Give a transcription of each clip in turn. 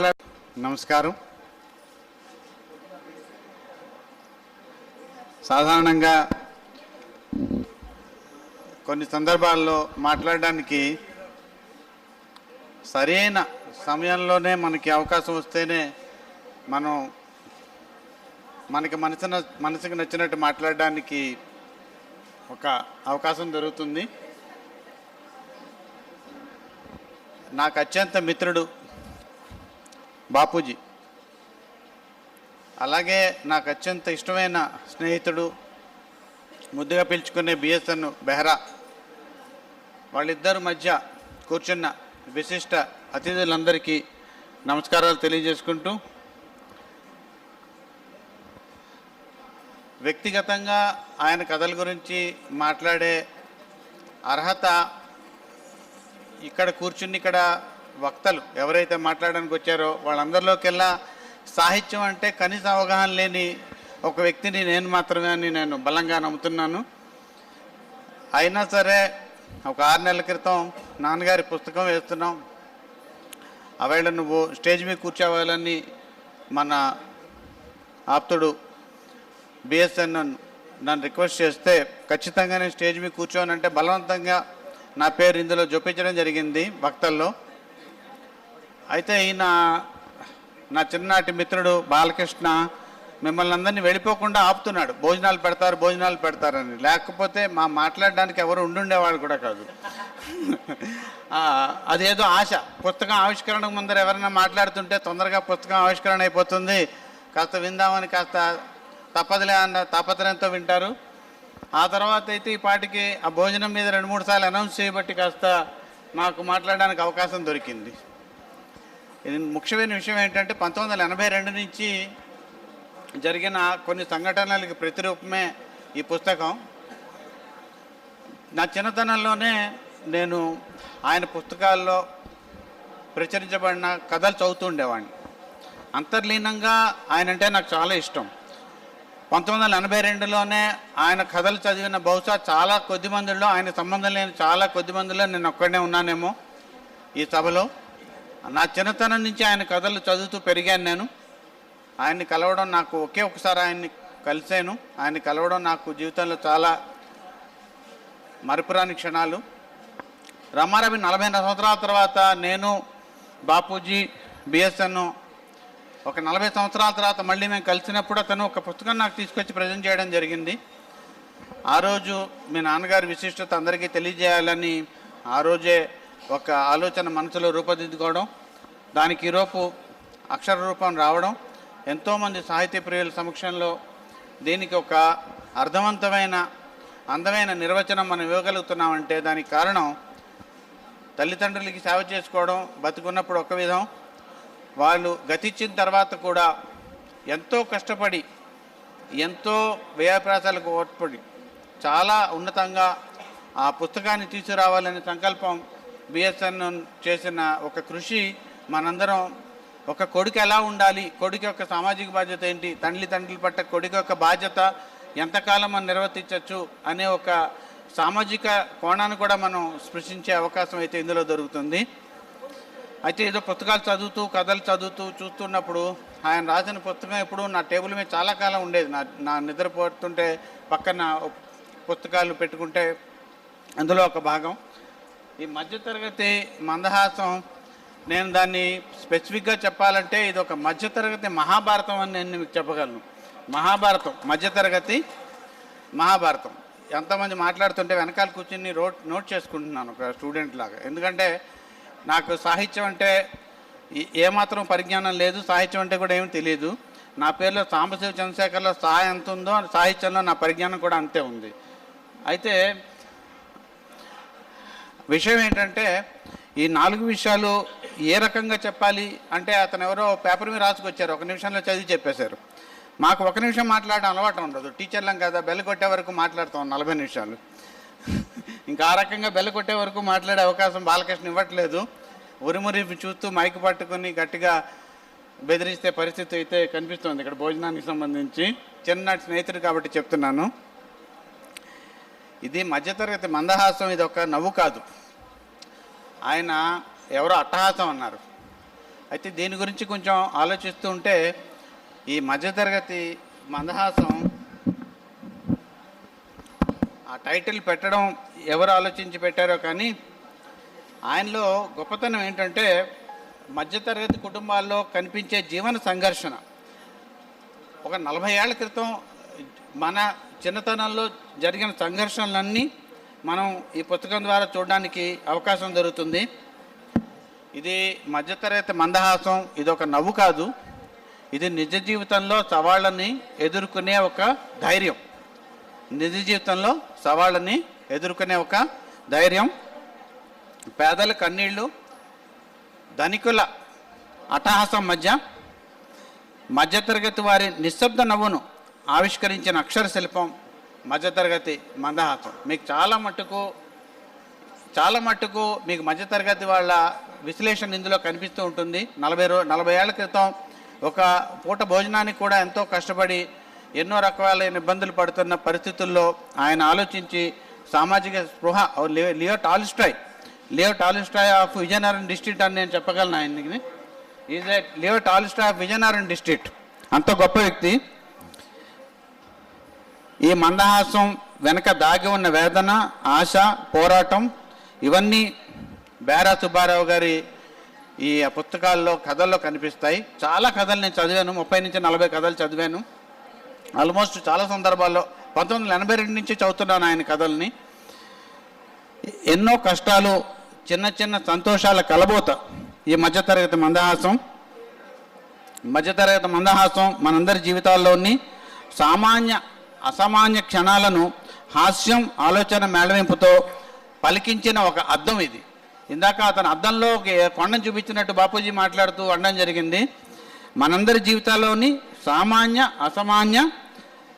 మాట్లాడ నమస్కారం. సాధారణంగా కొన్ని సందర్భాల్లో మాట్లాడడానికి సరైన సమయంలోనే మనకి అవకాశం వస్తేనే మనం మనకి మనసు మనసుకు నచ్చినట్టు మాట్లాడడానికి ఒక అవకాశం దొరుకుతుంది. నాకు అత్యంత మిత్రుడు బాపూజీ. అలాగే నాకు అత్యంత ఇష్టమైన స్నేహితుడు ముద్దుగా పిలుచుకునే బిఎస్ఎన్ బెహ్రా. వాళ్ళిద్దరి మధ్య కూర్చున్న విశిష్ట అతిథులందరికీ నమస్కారాలు తెలియజేసుకుంటూ వ్యక్తిగతంగా ఆయన కథల గురించి మాట్లాడే అర్హత ఇక్కడ కూర్చుని ఇక్కడ వక్తలు ఎవరైతే మాట్లాడడానికి వచ్చారో వాళ్ళందరిలోకెల్లా సాహిత్యం అంటే కనీస అవగాహన లేని ఒక వ్యక్తిని నేను మాత్రమే అని నేను బలంగా నమ్ముతున్నాను. అయినా సరే ఒక ఆరు నెలల క్రితం నాన్నగారి పుస్తకం వేస్తున్నాం. అవేళ నువ్వు స్టేజ్ మీద కూర్చోవాలని మన ఆప్తుడు బిఎస్ఎన్ నన్ను రిక్వెస్ట్ చేస్తే ఖచ్చితంగా నేను స్టేజ్ మీద కూర్చోనంటే బలవంతంగా నా పేరు ఇందులో చూపించడం జరిగింది వక్తల్లో. అయితే ఈయన నా చిన్ననాటి మిత్రుడు బాలకృష్ణ మిమ్మల్ని అందరినీ వెళ్ళిపోకుండా ఆపుతున్నాడు. భోజనాలు పెడతారు భోజనాలు పెడతారని. లేకపోతే మా మాట్లాడడానికి ఎవరు ఉండుండేవాడు కూడా కాదు. అదేదో ఆశ. పుస్తకం ఆవిష్కరణ ముందర ఎవరైనా మాట్లాడుతుంటే తొందరగా పుస్తకం ఆవిష్కరణ అయిపోతుంది. కాస్త విందామని కాస్త తప్పదులే అన్న తాపత్రయంతో వింటారు. ఆ తర్వాత అయితే ఈ పాటికి ఆ భోజనం మీద రెండు మూడు సార్లు అనౌన్స్ చేయబట్టి కాస్త నాకు మాట్లాడడానికి అవకాశం దొరికింది. ముఖ్యమైన విషయం ఏంటంటే పంతొమ్మిది వందల ఎనభై రెండు నుంచి జరిగిన కొన్ని సంఘటనలకి ప్రతిరూపమే ఈ పుస్తకం. నా చిన్నతనంలోనే నేను ఆయన పుస్తకాల్లో ప్రచురించబడిన కథలు చదువుతూ ఉండేవాడిని. అంతర్లీనంగా ఆయన అంటే నాకు చాలా ఇష్టం. పంతొమ్మిది వందల ఎనభై రెండులోనే ఆయన కథలు చదివిన బహుశా చాలా కొద్ది మందిలో ఆయన సంబంధం లేని చాలా కొద్ది మందిలో నేను ఒక్కడనే ఉన్నానేమో ఈ సభలో. నా చిన్నతనం నుంచి ఆయన కథలు చదువుతూ పెరిగాను నేను. ఆయన్ని కలవడం నాకు ఒకే ఒకసారి ఆయన్ని కలిశాను. ఆయన్ని కలవడం నాకు జీవితంలో చాలా మరపురాని క్షణాలు. రమారవి నలభై సంవత్సరాల తర్వాత నేను బాపూజీ బిఎస్ఎన్ ఒక నలభై సంవత్సరాల తర్వాత మళ్ళీ మేము కలిసినప్పుడు అతను ఒక పుస్తకం నాకు తీసుకొచ్చి ప్రజెంట్ చేయడం జరిగింది. ఆ రోజు మీ నాన్నగారి విశిష్టత అందరికీ తెలియజేయాలని ఆ రోజే ఒక ఆలోచన మనసులో రూపుదిద్దుకోవడం దానికి ఈరోపు అక్షర రూపం రావడం ఎంతోమంది సాహిత్య ప్రియుల సమక్షంలో దీనికి ఒక అర్థవంతమైన అందమైన నిర్వచనం మనం ఇవ్వగలుగుతున్నామంటే దానికి కారణం తల్లిదండ్రులకి సేవ చేసుకోవడం బతుకున్నప్పుడు ఒక విధం. వాళ్ళు గతించిన తర్వాత కూడా ఎంతో కష్టపడి ఎంతో వ్యయప్రాసాలకు ఓట్పడి చాలా ఉన్నతంగా ఆ పుస్తకాన్ని తీసుకురావాలనే సంకల్పం బిఎస్ఎన్ చేసిన ఒక కృషి మనందరం ఒక కొడుకు ఎలా ఉండాలి కొడుకు యొక్క సామాజిక బాధ్యత ఏంటి తండ్రి తండ్రి పట్ల కొడుకు యొక్క బాధ్యత ఎంతకాలం మనం నిర్వర్తించవచ్చు అనే ఒక సామాజిక కోణాన్ని కూడా మనం స్పృశించే అవకాశం అయితే ఇందులో దొరుకుతుంది. అయితే ఏదో పుస్తకాలు చదువుతూ కథలు చదువుతూ చూస్తున్నప్పుడు ఆయన రాసిన పుస్తకం ఎప్పుడు నా టేబుల్ మీద చాలా కాలం ఉండేది. నా నా నిద్రపోతుంటే పక్కన పుస్తకాలు పెట్టుకుంటే అందులో ఒక భాగం. ఈ మధ్యతరగతి మందహాసం నేను దాన్ని స్పెసిఫిక్గా చెప్పాలంటే ఇది ఒక మధ్యతరగతి మహాభారతం అని నేను మీకు చెప్పగలను. మహాభారతం మధ్యతరగతి మహాభారతం. ఎంతమంది మాట్లాడుతుంటే వెనకాల కూర్చుని రోట్ నోట్ చేసుకుంటున్నాను ఒక స్టూడెంట్ లాగా. ఎందుకంటే నాకు సాహిత్యం అంటే ఏ- ఏమాత్రం పరిజ్ఞానం లేదు సాహిత్యం అంటే కూడా ఏమి తెలియదు నా పేరులో సాంబశివ చంద్రశేఖర్లో సహాయం ఎంత ఉందో సాహిత్యంలో నా పరిజ్ఞానం కూడా అంతే ఉంది. అయితే విషయం ఏంటంటే ఈ నాలుగు విషయాలు ఏ రకంగా చెప్పాలి అంటే అతను ఎవరో పేపర్ మీద రాసుకొచ్చారు. ఒక నిమిషంలో చదివి చెప్పేశారు. మాకు ఒక నిమిషం మాట్లాడడం అలవాటు ఉండదు. టీచర్లం కదా బెల్ కొట్టే వరకు మాట్లాడుతాం నలభై నిమిషాలు. ఇంకా ఆ రకంగా బెల్ల కొట్టే వరకు మాట్లాడే అవకాశం బాలకృష్ణ ఇవ్వట్లేదు. ఉరిమురి చూస్తూ మైక్ పట్టుకొని గట్టిగా బెదిరిస్తే పరిస్థితి అయితే కనిపిస్తుంది ఇక్కడ భోజనానికి సంబంధించి. చిన్ననాటి స్నేహితుడు కాబట్టి చెప్తున్నాను. ఇది మధ్యతరగతి మందహాసం ఇది ఒక నవ్వు కాదు. ఆయన ఎవరో అట్టహాసం అన్నారు. అయితే దీని గురించి కొంచెం ఆలోచిస్తూ ఉంటే ఈ మధ్యతరగతి మందహాసం ఆ టైటిల్ పెట్టడం ఎవరు ఆలోచించి పెట్టారో కానీ ఆయనలో గొప్పతనం ఏంటంటే మధ్యతరగతి కుటుంబాల్లో కనిపించే జీవన సంఘర్షణ. ఒక నలభై ఏళ్ళ క్రితం మన చిన్నతనంలో జరిగిన సంఘర్షణలన్నీ మనం ఈ పుస్తకం ద్వారా చూడడానికి అవకాశం దొరుకుతుంది. ఇది మధ్యతరగతి మందహాసం ఇది ఒక నవ్వు కాదు. ఇది నిజ జీవితంలో సవాళ్ళని ఎదుర్కొనే ఒక ధైర్యం. నిజ జీవితంలో సవాళ్ళని ఎదుర్కొనే ఒక ధైర్యం. పేదల కన్నీళ్ళు ధనికుల అట్టహాసం మధ్య మధ్యతరగతి వారి నిశ్శబ్ద నవ్వును ఆవిష్కరించిన అక్షర శిల్పం మధ్యతరగతి మందహాసం. మీకు చాలా మట్టుకు చాలా మట్టుకు మీకు మధ్యతరగతి వాళ్ళ విశ్లేషణ ఇందులో కనిపిస్తూ ఉంటుంది. నలభై రో నలభై ఏళ్ళ క్రితం ఒక పూట భోజనానికి కూడా ఎంతో కష్టపడి ఎన్నో రకాలైన ఇబ్బందులు పడుతున్న పరిస్థితుల్లో ఆయన ఆలోచించి సామాజిక స్పృహ Leo- Leo Tolstoy Leo Tolstoy of Vizianagaram district అని నేను చెప్పగలను ఆయనకి. Is a Leo Tolstoy of Vizianagaram district అంత గొప్ప వ్యక్తి. ఈ మందహాసం వెనక దాగి ఉన్న వేదన ఆశ పోరాటం ఇవన్నీ బేరా సుబ్బారావు గారి ఈ పుస్తకాల్లో కథల్లో కనిపిస్తాయి. చాలా కథలు నేను చదివాను. ముప్పై నుంచి నలభై కథలు చదివాను. ఆల్మోస్ట్ చాలా సందర్భాల్లో పంతొమ్మిది వందల ఎనభై రెండు నుంచి చదువుతున్నాను ఆయన కథల్ని. ఎన్నో కష్టాలు చిన్న చిన్న సంతోషాల కలబోత ఈ మధ్యతరగతి మందహాసం. మధ్యతరగతి మందహాసం మనందరి జీవితాల్లోని సామాన్య అసామాన్య క్షణాలను హాస్యం ఆలోచన మేళవింపుతో పలికించిన ఒక అద్దం ఇది. ఇందాక అతను అద్దంలో ఒక కొండను చూపించినట్టు బాపూజీ మాట్లాడుతూ అనడం జరిగింది. మనందరి జీవితాల్లోని సామాన్య అసామాన్య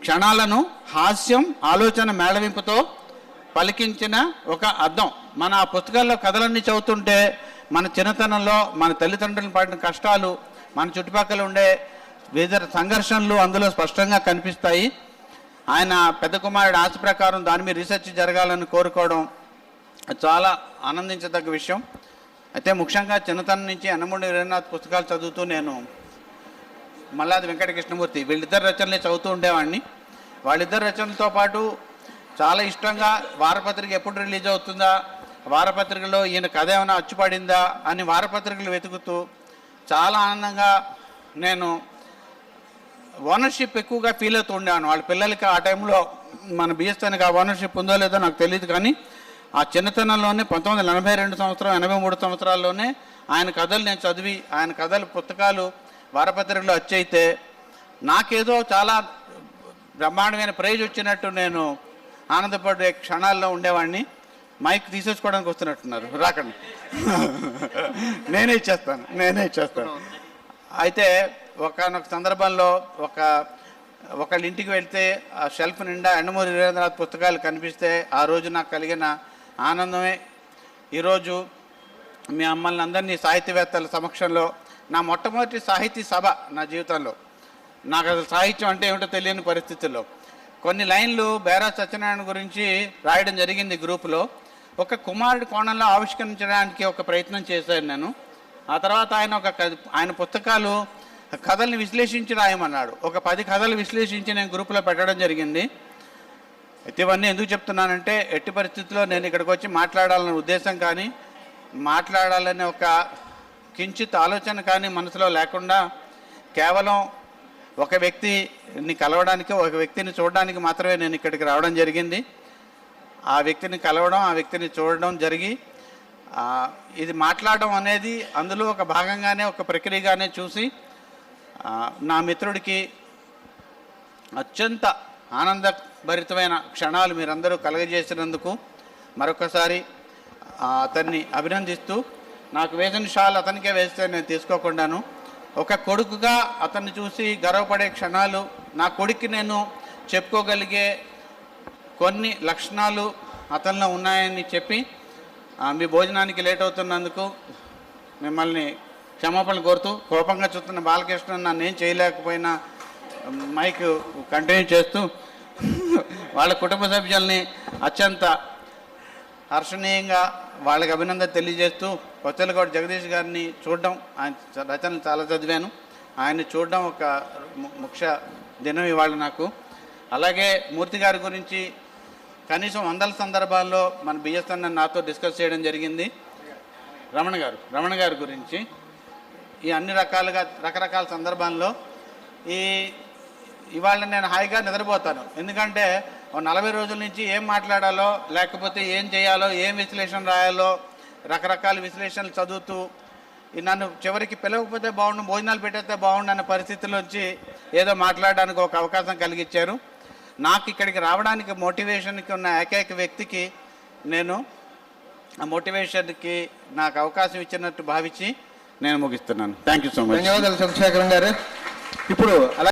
క్షణాలను హాస్యం ఆలోచన మేళవింపుతో పలికించిన ఒక అద్దం. మన ఆ పుస్తకాల్లో కథలన్నీ చదువుతుంటే మన చిన్నతనంలో మన తల్లిదండ్రులు పడిన కష్టాలు మన చుట్టుపక్కల ఉండే వివిధ సంఘర్షణలు అందులో స్పష్టంగా కనిపిస్తాయి. ఆయన పెద్ద కుమారుడు ఆశ ప్రకారం దాని మీద రీసెర్చ్ జరగాలని కోరుకోవడం చాలా ఆనందించదగ్గ విషయం. అయితే ముఖ్యంగా చిన్నతనం నుంచి అన్నమూడి వీరనాథ్ పుస్తకాలు చదువుతూ నేను మల్లాది వెంకట కృష్ణమూర్తి వీళ్ళిద్దరు రచనలే చదువుతూ ఉండేవాడిని. వాళ్ళిద్దరు రచనలతో పాటు చాలా ఇష్టంగా వారపత్రిక ఎప్పుడు రిలీజ్ అవుతుందా వారపత్రికలో ఈయన కథ ఏమైనా అచ్చుపడిందా అని వారపత్రికలు వెతుకుతూ చాలా ఆనందంగా నేను ఓనర్షిప్ ఎక్కువగా ఫీల్ అవుతూ ఉండేవాను వాళ్ళ పిల్లలకి ఆ టైంలో మన బిఎస్ఎన్కి ఆ ఓనర్షిప్ ఉందో లేదో నాకు తెలియదు కానీ ఆ చిన్నతనంలోనే పంతొమ్మిది వందల ఎనభై రెండు సంవత్సరం ఎనభై మూడు సంవత్సరాల్లోనే ఆయన కథలు నేను చదివి ఆయన కథలు పుస్తకాలు వారపత్రికలో వచ్చైతే నాకేదో చాలా బ్రహ్మాండమైన ప్రైజ్ వచ్చినట్టు నేను ఆనందపడే క్షణాల్లో ఉండేవాడిని. మైక్ తీసేసుకోవడానికి వస్తున్నట్టున్నారు. రాకండి. నేనే ఇచ్చేస్తాను. నేనే ఇచ్చేస్తాను. అయితే ఒకనొక సందర్భంలో ఒక ఒకళ్ళ ఇంటికి వెళ్తే ఆ షెల్ఫ్ నిండా ఎండమూరి వీరేంద్రనాథ్ పుస్తకాలు కనిపిస్తే ఆ రోజు నాకు కలిగిన ఆనందమే. ఈరోజు మీ అమ్మల్ని అందరినీ సాహిత్యవేత్తల సమక్షంలో నా మొట్టమొదటి సాహితీ సభ నా జీవితంలో. నాకు అసలు సాహిత్యం అంటే ఏమిటో తెలియని పరిస్థితుల్లో. కొన్ని లైన్లు బేరా సత్యనారాయణ గురించి రాయడం జరిగింది గ్రూపులో. ఒక కుమారుడి కోణంలో ఆవిష్కరించడానికి ఒక ప్రయత్నం చేశాను నేను. ఆ తర్వాత ఆయన ఒక ఆయన పుస్తకాలు కథల్ని విశ్లేషించి రాయమన్నాడు ఒక పది కథలు విశ్లేషించి నేను గ్రూప్లో పెట్టడం జరిగింది. అయితే ఇవన్నీ ఎందుకు చెప్తున్నానంటే ఎట్టి పరిస్థితుల్లో నేను ఇక్కడికి వచ్చి మాట్లాడాలనే ఉద్దేశం కానీ మాట్లాడాలనే ఒక కించిత్ ఆలోచన కానీ మనసులో లేకుండా కేవలం ఒక వ్యక్తిని కలవడానికి ఒక వ్యక్తిని చూడడానికి మాత్రమే నేను ఇక్కడికి రావడం జరిగింది. ఆ వ్యక్తిని కలవడం ఆ వ్యక్తిని చూడడం జరిగి ఇది మాట్లాడడం అనేది అందులో ఒక భాగంగానే ఒక ప్రక్రియగానే చూసి నా మిత్రుడికి అత్యంత ఆనందభరితమైన క్షణాలు మీరందరూ కలగజేసినందుకు మరొకసారి అతన్ని అభినందిస్తూ నాకు వేసిన షాల్ అతనికే వేస్తే నేను తీసుకోకుండాను. ఒక కొడుకుగా అతన్ని చూసి గర్వపడే క్షణాలు నా కొడుక్కి నేను చెప్పుకోగలిగే కొన్ని లక్షణాలు అతనిలో ఉన్నాయని చెప్పి మీ భోజనానికి లేట్ అవుతున్నందుకు మిమ్మల్ని క్షమాపణలు కోరుతూ కోపంగా చూస్తున్న బాలకృష్ణ నన్ను ఏం చేయలేకపోయినా మైక్ కంటిన్యూ చేస్తూ వాళ్ళ కుటుంబ సభ్యుల్ని అత్యంత హర్షణీయంగా వాళ్ళకి అభినందన తెలియజేస్తూ కొత్తలగౌడ జగదీష్ గారిని చూడడం ఆయన రచనలు చాలా చదివాను. ఆయన్ని చూడడం ఒక ముఖ్య దినం ఇవాళ నాకు. అలాగే మూర్తి గారి గురించి కనీసం వందల సందర్భాల్లో మన బిఎస్ఎన్ నాతో డిస్కస్ చేయడం జరిగింది. రమణ గారు రమణ గారి గురించి. ఈ అన్ని రకాలుగా రకరకాల సందర్భాల్లో ఈ ఇవాళ నేను హాయిగా నిద్రపోతాను. ఎందుకంటే నలభై రోజుల నుంచి ఏం మాట్లాడాలో లేకపోతే ఏం చేయాలో ఏం విశ్లేషణ రాయాలో రకరకాల విశ్లేషణలు చదువుతూ ఈ నన్ను చివరికి పిలవకపోతే బాగుండు భోజనాలు పెట్టేస్తే బాగుండు అనే పరిస్థితుల్లోంచి ఏదో మాట్లాడడానికి ఒక అవకాశం కలిగించారు నాకు ఇక్కడికి రావడానికి మోటివేషన్కి ఉన్న ఏకైక వ్యక్తికి నేను ఆ మోటివేషన్కి నాకు అవకాశం ఇచ్చినట్టు భావించి నేను ముగిస్తున్నాను. థ్యాంక్ యూ సో మచ్ ధన్యవాదాలు చంద్రశేఖరం గారు. ఇప్పుడు అలా